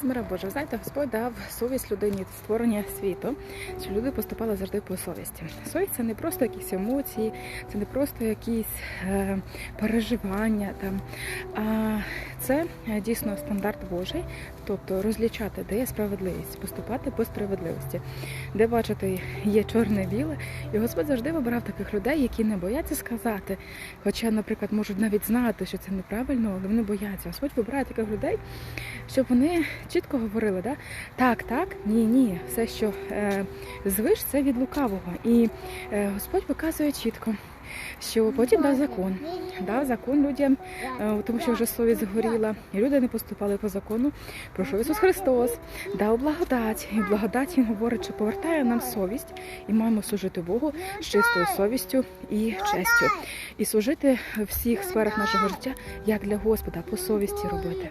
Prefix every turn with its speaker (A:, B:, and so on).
A: Змира Божа, знаєте, Господь дав совість людині створення світу, що люди поступали завжди по совісті. Совість це не просто якісь емоції, це не просто якісь е, переживання там, а це е, дійсно стандарт Божий, тобто розлічати, де є справедливість, поступати по справедливості, де бачити є чорне біле. І Господь завжди вибирав таких людей, які не бояться сказати, хоча, наприклад, можуть навіть знати, що це неправильно, але вони бояться. Господь вибирає таких людей, щоб вони чітко говорили, да? так, так, ні, ні, все, що е, звиш, це від лукавого. І е, Господь показує чітко, що потім дав закон. Дав закон людям, е, тому що вже совість згоріла, і люди не поступали по закону. Пройшов Ісус Христос, дав благодать. І благодать Він говорить, що повертає нам совість, і маємо служити Богу з чистою совістю і честю. І служити в всіх сферах нашого життя як для Господа, по совісті робити.